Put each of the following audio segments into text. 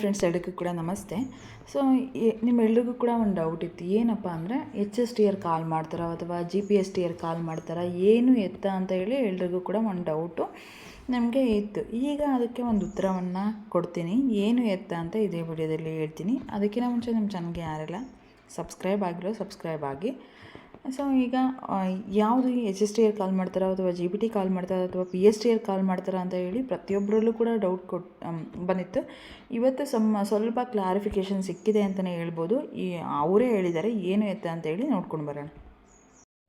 Friends ಎಲ್ಲರಿಗೂ ಕೂಡ ನಮಸ್ತೆ. ಸೊ ನಿಮ್ಮೆಲ್ರಿಗೂ ಕೂಡ ಒಂದು ಡೌಟ್ ಇತ್ತು. ಏನಪ್ಪ ಅಂದರೆ H S T R call ಮಾಡ್ತಾರೋ ಅಥವಾ G P S T R call ಮಾಡ್ತಾರಾ, ಏನು ಎತ್ತ ಅಂತ ಹೇಳಿ ಎಲ್ರಿಗೂ ಕೂಡ ಒಂದು ಡೌಟು ನಮಗೆ ಇತ್ತು. ಈಗ ಅದಕ್ಕೆ ಒಂದು ಉತ್ತರವನ್ನು ಕೊಡ್ತೀನಿ. ಏನು ಎತ್ತ ಅಂತ ಇದೇ ವಿಡಿಯೋದಲ್ಲಿ ಹೇಳ್ತೀನಿ. ಅದಕ್ಕಿಂತ ಮುಂಚೆ ನಮ್ಮ ಚೆನ್ನಾಗಿ ಯಾರೆಲ್ಲ ಸಬ್ಸ್ಕ್ರೈಬ್ ಆಗಿರೋ ಸಬ್ಸ್ಕ್ರೈಬ್ ಆಗಿ. ಸೊ ಈಗ ಯಾವುದು H S T R call ಮಾಡ್ತಾರೋ ಅಥವಾ ಜಿ ಬಿ ಟಿ ಕಾಲ್ ಮಾಡ್ತಾರೋ ಅಥವಾ P S T R call ಮಾಡ್ತಾರಾ ಅಂತ ಹೇಳಿ ಪ್ರತಿಯೊಬ್ಬರಲ್ಲೂ ಕೂಡ ಡೌಟ್ ಕೊಟ್ ಬಂದಿತ್ತು. ಇವತ್ತು ಸಮ್ಮ ಸ್ವಲ್ಪ ಕ್ಲಾರಿಫಿಕೇಷನ್ ಸಿಕ್ಕಿದೆ ಅಂತಲೇ ಹೇಳ್ಬೋದು. ಈ, ಅವರೇ ಹೇಳಿದ್ದಾರೆ, ಏನು ಎತ್ತ ಅಂತ ಹೇಳಿ ನೋಡ್ಕೊಂಡು ಬರೋಣ.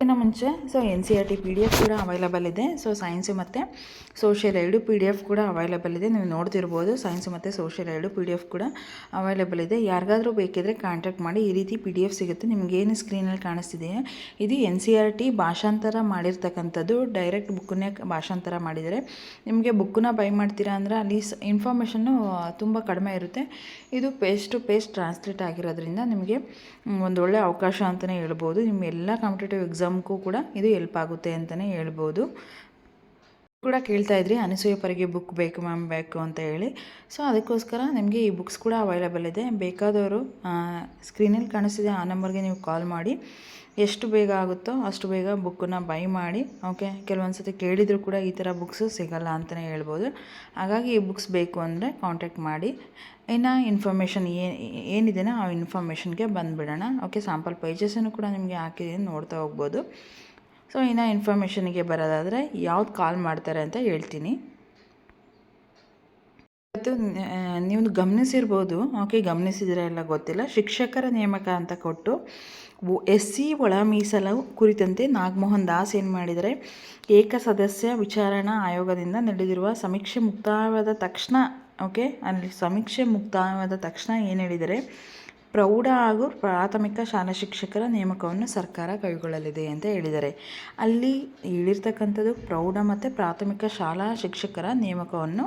ಇದಕ್ಕಿಂತ ಮುಂಚೆ so N C R T P D F ಕೂಡ ಅವೈಲಬಲ್ ಇದೆ. ಸೊ ಸೈನ್ಸ್ ಮತ್ತು ಸೋಷಿಯಲ್ ಎರಡು ಪಿ ಡಿ ಎಫ್ ಕೂಡ ಅವೈಲಬಲ್ ಇದೆ. ನೀವು ನೋಡ್ತಿರ್ಬೋದು ಸೈನ್ಸ್ ಮತ್ತು ಸೋಷಿಯಲ್ ಎರಡು ಪಿ ಡಿ ಎಫ್ ಕೂಡ ಅವೈಲಬಲ್ ಇದೆ. ಯಾರಿಗಾದರೂ ಬೇಕಿದ್ರೆ ಕಾಂಟ್ಯಾಕ್ಟ್ ಮಾಡಿ, ಈ ರೀತಿ ಪಿ ಡಿ ಎಫ್ ಸಿಗುತ್ತೆ. ನಿಮಗೇನು ಸ್ಕ್ರೀನಲ್ಲಿ ಕಾಣಿಸ್ತಿದೆಯಾ ಇದು ಎನ್ ಸಿ ಆರ್ ಟಿ ಭಾಷಾಂತರ ಮಾಡಿರ್ತಕ್ಕಂಥದ್ದು. ಡೈರೆಕ್ಟ್ ಬುಕ್ಕನ್ನೇ ಭಾಷಾಂತರ ಮಾಡಿದರೆ, ನಿಮಗೆ ಬುಕ್ಕನ್ನ ಬೈ ಮಾಡ್ತೀರಾ ಅಂದರೆ, ಅಲ್ಲಿ ಇನ್ಫಾರ್ಮೇಷನ್ನು ತುಂಬ ಕಡಿಮೆ ಇರುತ್ತೆ. ಇದು ಪೇಸ್ಟ್ ಟು ಪೇಸ್ಟ್ ಟ್ರಾನ್ಸ್ಲೇಟ್ ಆಗಿರೋದ್ರಿಂದ ನಿಮಗೆ ಒಂದೊಳ್ಳೆ ಅವಕಾಶ ಅಂತಲೇ ಹೇಳ್ಬೋದು. ನಿಮ್ಮ ಎಲ್ಲ ಕಾಂಪಿಟೇಟಿವ್ ಎಕ್ಸಾಮ್ಗೂ ಕೂಡ ಇದು ಹೆಲ್ಪ್ ಆಗುತ್ತೆ ಅಂತಲೇ ಹೇಳ್ಬೋದು. ಕೂಡ ಕೇಳ್ತಾ ಇದ್ರಿ, ಅನಸೂಯ ಪರಿಗೆ ಬುಕ್ ಬೇಕು ಮ್ಯಾಮ್ ಬೇಕು ಅಂತ ಹೇಳಿ. ಸೊ ಅದಕ್ಕೋಸ್ಕರ ನಿಮಗೆ ಈ ಬುಕ್ಸ್ ಕೂಡ ಅವೈಲಬಲ್ ಇದೆ. ಬೇಕಾದವರು ಸ್ಕ್ರೀನಲ್ಲಿ ಕಾಣಿಸ್ತಿದೆ ಆ ನಂಬರ್ಗೆ ನೀವು ಕಾಲ್ ಮಾಡಿ. ಎಷ್ಟು ಬೇಗ ಆಗುತ್ತೋ ಅಷ್ಟು ಬೇಗ ಬುಕ್ಕನ್ನ ಬೈ ಮಾಡಿ ಓಕೆ ಕೆಲವೊಂದು ಸತಿ ಕೇಳಿದರೂ ಕೂಡ ಈ ಥರ ಬುಕ್ಸು ಸಿಗಲ್ಲ ಅಂತಲೇ ಹೇಳ್ಬೋದು. ಹಾಗಾಗಿ ಈ ಬುಕ್ಸ್ ಬೇಕು ಅಂದರೆ ಕಾಂಟ್ಯಾಕ್ಟ್ ಮಾಡಿ. ಇನ್ನು ಇನ್ಫಾರ್ಮೇಷನ್ ಏನು ಏನಿದೆನೋ ಆ ಇನ್ಫಾರ್ಮೇಷನ್ಗೆ ಬಂದುಬಿಡೋಣ. ಓಕೆ ಸ್ಯಾಂಪಲ್ ಪೇಜಸನ್ನು ಕೂಡ ನಿಮಗೆ ಹಾಕಿದ್ದೀನಿ ನೋಡ್ತಾ ಹೋಗ್ಬೋದು. ಸೊ ಇನ್ನು ಇನ್ಫಾರ್ಮೇಷನಿಗೆ ಬರೋದಾದರೆ ಯಾವ್ದು ಕಾಲ್ ಮಾಡ್ತಾರೆ ಅಂತ ಹೇಳ್ತೀನಿ. ಇವತ್ತು ನೀವು ಗಮನಿಸಿರ್ಬೋದು. ಓಕೆ ಗಮನಿಸಿದ್ರೆ ಎಲ್ಲ ಗೊತ್ತಿಲ್ಲ. ಶಿಕ್ಷಕರ ನೇಮಕ ಅಂತ ಕೊಟ್ಟು ಎಸ್ ಸಿ ಒಳ ಮೀಸಲು ಕುರಿತಂತೆ ನಾಗಮೋಹನ್ ದಾಸ್ ಏನು ಮಾಡಿದರೆ ಏಕ ಸದಸ್ಯ ವಿಚಾರಣಾ ಆಯೋಗದಿಂದ ನಡೆದಿರುವ ಸಮೀಕ್ಷೆ ಮುಕ್ತಾಯವಾದ ತಕ್ಷಣ ಓಕೆ ಅಲ್ಲಿ ಸಮೀಕ್ಷೆ ಮುಕ್ತಾಯವಾದ ತಕ್ಷಣ ಏನು ಹೇಳಿದರೆ ಪ್ರೌಢ ಹಾಗೂ ಪ್ರಾಥಮಿಕ ಶಾಲಾ ಶಿಕ್ಷಕರ ನೇಮಕವನ್ನು ಸರ್ಕಾರ ಕೈಗೊಳ್ಳಲಿದೆ ಅಂತ ಹೇಳಿದ್ದಾರೆ. ಅಲ್ಲಿ ಹೇಳಿರ್ತಕ್ಕಂಥದ್ದು ಪ್ರೌಢ ಮತ್ತು ಪ್ರಾಥಮಿಕ ಶಾಲಾ ಶಿಕ್ಷಕರ ನೇಮಕವನ್ನು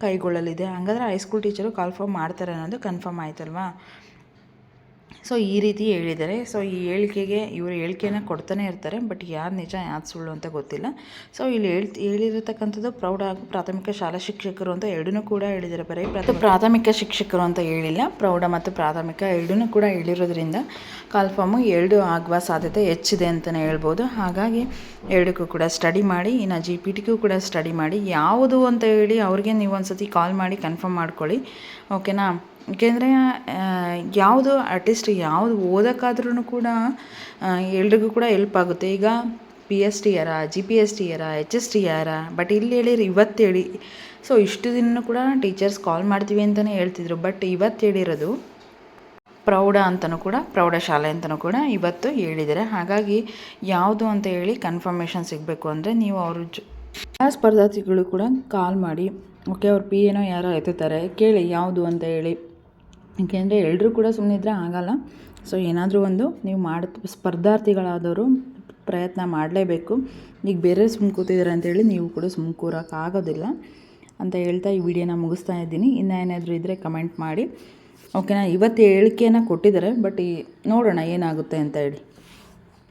ಕೈಗೊಳ್ಳಲಿದೆ. ಹಂಗಾದ್ರೆ ಹೈಸ್ಕೂಲ್ ಟೀಚರು ಕಾಲ್ಫಾರ್ಮ್ ಮಾಡ್ತಾರೆ ಅನ್ನೋದು ಕನ್ಫರ್ಮ್ ಆಯ್ತಲ್ವಾ? ಸೊ ಈ ರೀತಿ ಹೇಳಿದ್ದಾರೆ. ಸೊ ಈ ಹೇಳಿಕೆಗೆ ಇವರು ಹೇಳಿಕೆನ ಕೊಡ್ತಾನೆ ಇರ್ತಾರೆ ಬಟ್ ಯಾರು ನಿಜ, ಯಾರು ಸುಳ್ಳು ಅಂತ ಗೊತ್ತಿಲ್ಲ. ಸೊ ಇಲ್ಲಿ ಹೇಳ್, ಹೇಳಿರತಕ್ಕಂಥದ್ದು ಪ್ರೌಢ, ಪ್ರಾಥಮಿಕ ಶಾಲಾ ಶಿಕ್ಷಕರು ಅಂತ ಎರಡನ್ನೂ ಕೂಡ ಹೇಳಿದ್ದಾರೆ. ಬರೀ ಪ್ರಥ ಪ್ರಾಥಮಿಕ ಶಿಕ್ಷಕರು ಅಂತ ಹೇಳಿಲ್ಲ. ಪ್ರೌಢ ಮತ್ತು ಪ್ರಾಥಮಿಕ ಎರಡನ್ನೂ ಕೂಡ ಹೇಳಿರೋದ್ರಿಂದ ಕಾಲ್ಫಾರ್ಮು ಎರಡು ಆಗುವ ಸಾಧ್ಯತೆ ಹೆಚ್ಚಿದೆ ಅಂತಲೇ ಹೇಳ್ಬೋದು. ಹಾಗಾಗಿ ಎರಡಕ್ಕೂ ಕೂಡ ಸ್ಟಡಿ ಮಾಡಿ, ಇನ್ನು ಜಿ ಪಿ ಟಿಗೂ ಕೂಡ ಸ್ಟಡಿ ಮಾಡಿ, ಯಾವುದು ಅಂತ ಹೇಳಿ ಅವ್ರಿಗೆ ನೀವು ಒಂದು ಸತಿ ಕಾಲ್ ಮಾಡಿ ಕನ್ಫರ್ಮ್ ಮಾಡ್ಕೊಳ್ಳಿ. ಓಕೆನಾ? ಏಕೆಂದರೆ ಯಾವುದು ಅಟ್ಲೀಸ್ಟ್ ಯಾವುದು ಓದೋಕ್ಕಾದ್ರೂ ಕೂಡ ಎಲ್ರಿಗೂ ಕೂಡ ಹೆಲ್ಪ್ ಆಗುತ್ತೆ. ಈಗ P S T R G P S T R H S T R but ಇಲ್ಲಿ ಹೇಳಿರಿ ಇವತ್ತು ಹೇಳಿ. ಸೊ ಇಷ್ಟು ದಿನ ಕೂಡ ಟೀಚರ್ಸ್ ಕಾಲ್ ಮಾಡ್ತೀವಿ ಅಂತಲೇ ಹೇಳ್ತಿದ್ರು. ಬಟ್ ಇವತ್ತು ಹೇಳಿರೋದು ಪ್ರೌಢ ಅಂತಲೂ ಕೂಡ ಪ್ರೌಢಶಾಲೆ ಅಂತಲೂ ಕೂಡ ಇವತ್ತು ಹೇಳಿದ್ದಾರೆ. ಹಾಗಾಗಿ ಯಾವುದು ಅಂತ ಹೇಳಿ ಕನ್ಫರ್ಮೇಷನ್ ಸಿಗಬೇಕು ಅಂದರೆ ನೀವು ಅವ್ರ ಸ್ಪರ್ಧಾತಿಗಳು ಸ್ಪರ್ಧಾರ್ಥಿಗಳು ಕೂಡ ಕಾಲ್ ಮಾಡಿ. ಓಕೆ, ಅವ್ರ ಪಿ ಏನೋ ಯಾರೋ ಎತ್ತುತ್ತಾರೆ ಕೇಳಿ ಯಾವುದು ಅಂತ ಹೇಳಿ. ಏಕೆಂದರೆ ಎಲ್ಲರೂ ಕೂಡ ಸುಮ್ಮನೆ ಇದ್ದರೆ ಆಗಲ್ಲ. ಸೊ ಏನಾದರೂ ಒಂದು ನೀವು ಮಾಡ, ಸ್ಪರ್ಧಾರ್ಥಿಗಳಾದವರು ಪ್ರಯತ್ನ ಮಾಡಲೇಬೇಕು. ಈಗ ಬೇರೆ ಸುಮ್ಮನೆ ಕೂತಿದ್ದಾರೆ ಅಂತೇಳಿ ನೀವು ಕೂಡ ಸುಮ್ಮನೆ ಕೂರೋಕ್ಕಾಗೋದಿಲ್ಲ ಅಂತ ಹೇಳ್ತಾ ಈ ವಿಡಿಯೋನ ಮುಗಿಸ್ತಾ ಇದ್ದೀನಿ. ಇನ್ನೂ ಏನಾದರೂ ಇದ್ದರೆ ಕಮೆಂಟ್ ಮಾಡಿ. ಓಕೆನಾ ಇವತ್ತು ಹೇಳಿಕೆಯನ್ನು ಕೊಟ್ಟಿದ್ದಾರೆ, ಬಟ್ ಈ ನೋಡೋಣ ಏನಾಗುತ್ತೆ ಅಂತ ಹೇಳಿ.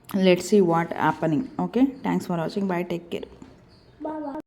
Let see what happening okay thanks for watching bye take care